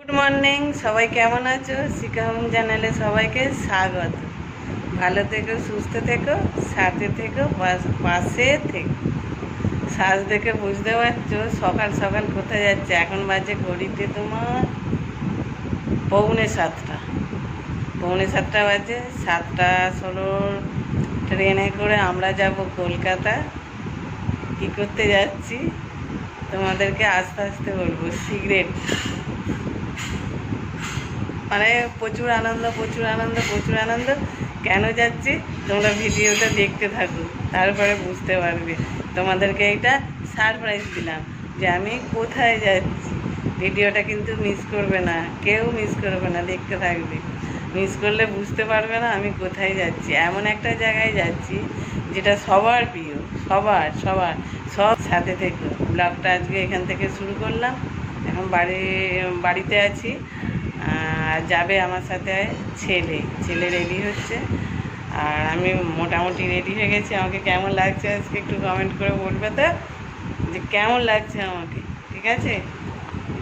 Good morning সবাই কেমন আছো? শিকাহম চ্যানেলে সবাইকে স্বাগত। ভালো থেকো, সুস্থ থেকো, সাথে থেকো, পাশ- থেকো। সাজ দেখে বুঝতে পারছ, সকাল সকাল কোথায় যাচ্ছে? এখন বাজে ঘড়িতে তোমার পৌনে সাতটা। পৌনে সাতটা বাজে, সাতটা ষোলোর ট্রেনে করে আমরা যাব কলকাতা। কী করতে যাচ্ছি? তোমাদেরকে আস্তে আস্তে বলব, সিগারেট। মানে প্রচুর আনন্দ প্রচুর আনন্দ প্রচুর আনন্দ। কেন যাচ্ছি? তোমরা ভিডিওটা দেখতে থাকো, তারপরে বুঝতে পারবে। তোমাদেরকে এটা সারপ্রাইজ দিলাম যে আমি কোথায় যাচ্ছি। ভিডিওটা কিন্তু মিস করবে না, কেউ মিস করবে না, দেখতে থাকবে। মিস করলে বুঝতে পারবে না আমি কোথায় যাচ্ছি। এমন একটা জায়গায় যাচ্ছি যেটা সবার প্রিয়, সবার সবার। সব সাথে থেকে। ব্লগটা আজকে এখান থেকে শুরু করলাম। এখন বাড়ি, বাড়িতে আছি। আর যাবে আমার সাথে ছেলে। ছেলে রেডি হচ্ছে। আর আমি মোটামুটি রেডি হয়ে গেছি। আমাকে কেমন লাগছে আজকে একটু কমেন্ট করে বলবে তো, যে কেমন লাগছে আমাকে, ঠিক আছে?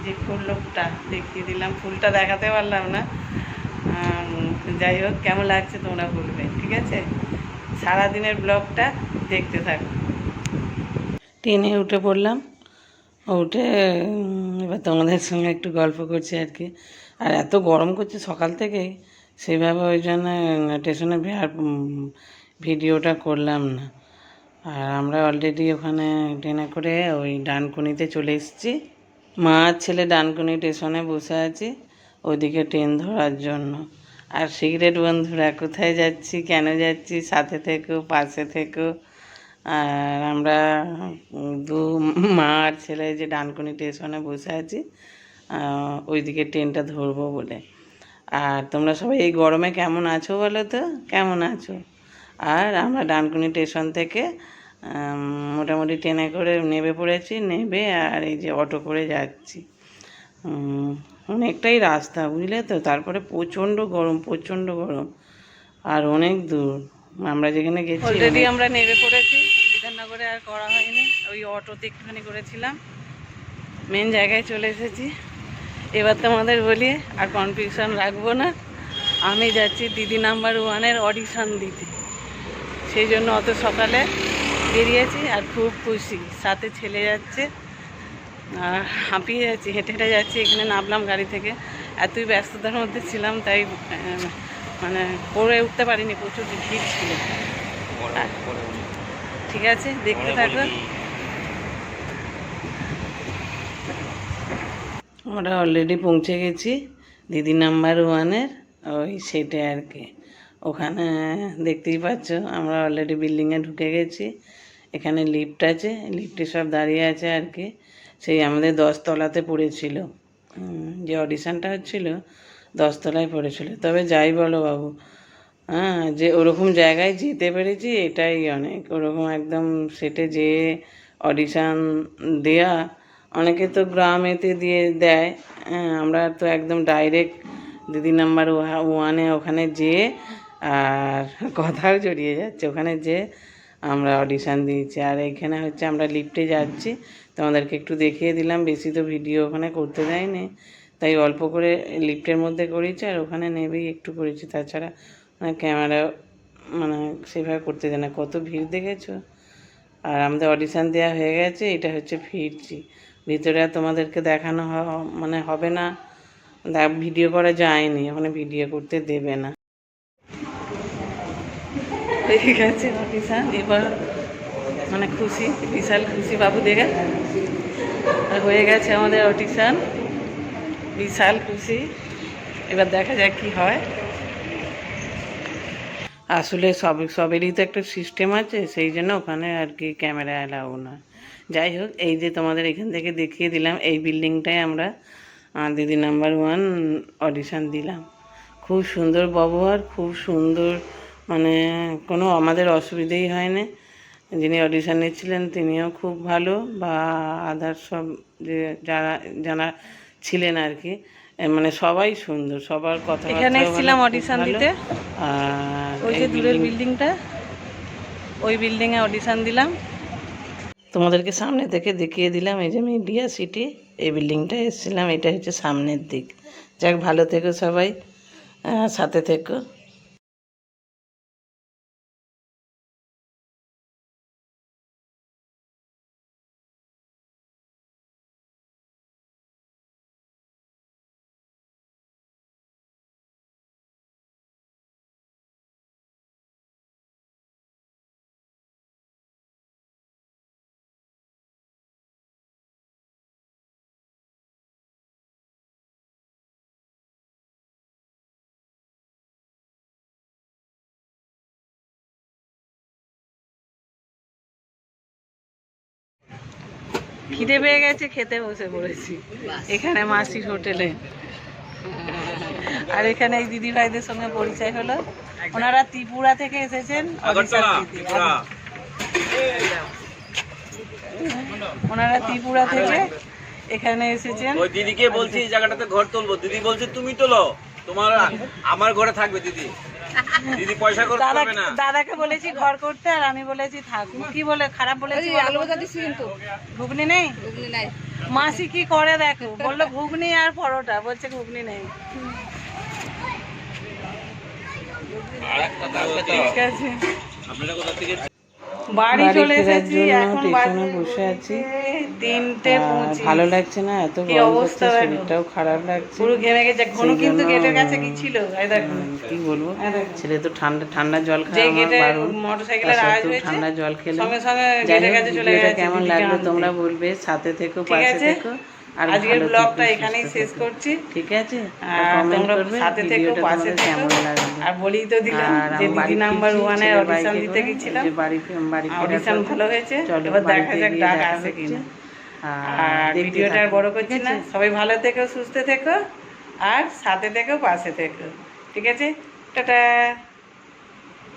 যে ফুল লোকটা, দেখিয়ে দিলাম। ফুলটা দেখাতে পারলাম না। যাই হোক, কেমন লাগছে তোমরা বলবে, ঠিক আছে? সারাদিনের ব্লগটা দেখতে থাকো। ট্রেনে উঠে পড়লাম। উঠে এবার তোমাদের সঙ্গে একটু গল্প করছি আর কি আর এত গরম করছে সকাল থেকেই সেভাবে ওই জন্য স্টেশনে আর ভিডিওটা করলাম না। আর আমরা অলরেডি ওখানে ট্রেনে করে ওই ডানকুনিতে চলে এসেছি। মা ছেলে ডানকুনি স্টেশনে বসে আছি, ওইদিকে ট্রেন ধরার জন্য। আর সিগারেট বন্ধুরা, কোথায় যাচ্ছি, কেন যাচ্ছি, সাথে থেকো, পাশে থেকো? আর আমরা দু মা আর ছেলে যে ডানকুনি স্টেশনে বসে আছি ওইদিকে ট্রেনটা ধরবো বলে। আর তোমরা সবাই এই গরমে কেমন আছো বলো তো? কেমন আছো? আর আমরা ডানকুনি স্টেশন থেকে মোটামুটি ট্রেনে করে নেবে পড়েছি নেবে আর এই যে অটো করে যাচ্ছি। অনেকটাই রাস্তা বুঝলে তো? তারপরে প্রচণ্ড গরম প্রচণ্ড গরম আর অনেক দূর। আমরা যেখানে গেছি অলরেডি আমরা নেমে পড়েছি। বিধাননগরে আর করা হয়নি। ওই অটোতে একটুখানি করেছিলাম। মেন জায়গায় চলে এসেছি। এবার তোমাদের বলি আর কনফিউশন রাখব না। আমি যাচ্ছি দিদি নাম্বার ওয়ানের অডিশন দিতে। সেই জন্য অত সকালে বেরিয়েছি আর খুব খুশি। সাথে ছেলে যাচ্ছে আর হাঁপিয়ে যাচ্ছি হেঁটে হেঁটে যাচ্ছি এখানে নামলাম গাড়ি থেকে। এতই ব্যস্ততার মধ্যে ছিলাম তাই মানে পড়ে উঠতে পারিনি প্রচুর ভিড় ছিল। ঠিক আছে দেখতে থাকো। আমরা অলরেডি পৌঁছে গেছি। দিদি নাম্বার ওয়ানের ওই সেটে আর কি। ওখানে দেখতেই পাচ্ছ, আমরা অলরেডি বিল্ডিংয়ে ঢুকে গেছি। এখানে লিফট আছে লিফটে সব দাঁড়িয়ে আছে আর কি। সেই আমাদের দশতলাতে পড়েছিল। যে অডিশনটা হচ্ছিল, দশতলায় পড়েছিল। তবে যাই বলো বাবু হ্যাঁ যে ওরকম জায়গায় যেতে পেরেছি, এটাই অনেক। ওরকম একদম সেটে যেয়ে অডিশান দেয়া অনেকে তো গ্রামেতে দিয়ে দেয় হ্যাঁ আমরা তো একদম ডাইরেক্ট দিদি নাম্বার ওয়ানে ওখানে যেয়ে আর কথাও জড়িয়ে যাচ্ছে, ওখানে যেয়ে আমরা অডিশান দিয়েছি। আর এইখানে হচ্ছে আমরা লিফটে যাচ্ছি, তোমাদেরকে একটু দেখিয়ে দিলাম, বেশি তো ভিডিও ওখানে করতে দেয়নি। তাই অল্প করে লিফটের মধ্যে করেছি আর ওখানে নেবেই একটু করেছি, তাছাড়া মানে ক্যামেরা মানে সেভাবে করতে দেয় না। কত ভিড় দেখেছ? আর আমাদের অডিশান দেওয়া হয়ে গেছে, এটা হচ্ছে ফিরছি। ভিতরে তোমাদেরকে দেখানো মানে হবে না। ভিডিও করা যায়নি, ওখানে ভিডিও করতে দেবে না। হয়ে গেছে এবার মানে খুশি, বিশাল খুশি বাবু দেখে। আর হয়ে গেছে আমাদের অডিশান। বিশাল খুশি। এবার দেখা যাক কি হয়। আসলে সব, সবেরই তো একটা সিস্টেম আছে, সেই জন্য ওখানে আর কি ক্যামেরা অ্যালাউ না যাই হোক এই যে তোমাদের এখান থেকে দেখিয়ে দিলাম এই বিল্ডিংটায় আমরা দিদি নাম্বার ওয়ান অডিশন দিলাম। খুব সুন্দর ব্যবহার খুব সুন্দর মানে কোনো আমাদের অসুবিধেই হয়নি যিনি অডিশান নিচ্ছিলেন তিনিও খুব ভালো বা আদার সব যে যারা যারা ছিলেন আর কি মানে সবাই সুন্দর সবার কথা এখানে এসেছিলাম audition দিতে। আর ওই যে দূরের বিল্ডিংটা ওই বিল্ডিংয়ে অডিশন দিলাম। তোমাদেরকে সামনে থেকে দেখিয়ে দিলাম এই যে আমি মিডিয়া সিটি, এই বিল্ডিংটা এসেছিলাম, এটা হচ্ছে সামনের দিক। যাক, ভালো থেকো সবাই সাথে থেকো। খিদে পেয়ে গেছে খেতে বসে পড়েছি। এখানে মাসির হোটেলে। আর এখানে এই দিদি ভাইদের সঙ্গে পরিচয় হলো। ওনারা ত্রিপুরা থেকে এসেছেন ওনারা ত্রিপুরা থেকে এখানে এসেছেন। ওই দিদিকে বলছি এই জায়গাটাতে ঘর তুলবো। দিদি বলছে তুমি তোলো। তোমার আমার ঘরে থাকবে দিদি। দিদি পয়সা খরচ দাদা করবে না। দাদাকে বলেছি ঘর করতে আর আমি বলেছি থাকব কি বলে খারাপ বলেছি কিন্তু। ঘুগনি নেই? মাসি কি করে দেখো? বলল ঘুগনি আর পরোটা বলছে ঘুগনি নেই। ঠিক আছে। আপনারা কোথা থেকে বাড়ি চলে এসেছি এখন বসে আছি। তিনটে ভালো লাগছে না? এত গরম শরীরটাও খারাপ লাগছে। পুরো ঘেমে গেছে। ঘনু কিন্তু গেটের কাছে কি ছিল? দেখো। কি বলব? ছেলে তো ঠান্ডা ঠান্ডা জল খাওয়া আমার। মোটরসাইকেলের আওয়াজ হয়েছে ঠান্ডা জল খেলে। সঙ্গে সঙ্গে গেটের কাছে চলে গেছে কেমন লাগল তোমরা বলবে। সাথে থেকো পাশে থেকো। আর আজকের ব্লগটা এখানেই শেষ করছি। ঠিক আছে? আর তোমরা সাথে থেকো পাশে থেকো। আর বলেই তো দিলাম যে দিদি নাম্বার ওয়ানে অডিশন দিতে গেছিলাম। যে বাড়ি বাড়ি অডিশন ভালো হয়েছে? এবার দেখা যাক ডাক আসে কিনা। আর ভিডিওটা আর বড় করছি না। সবাই ভালো থেকো সুস্থ থেকো। আর সাথে থেকো পাশে থেকো। ঠিক আছে? টাটা।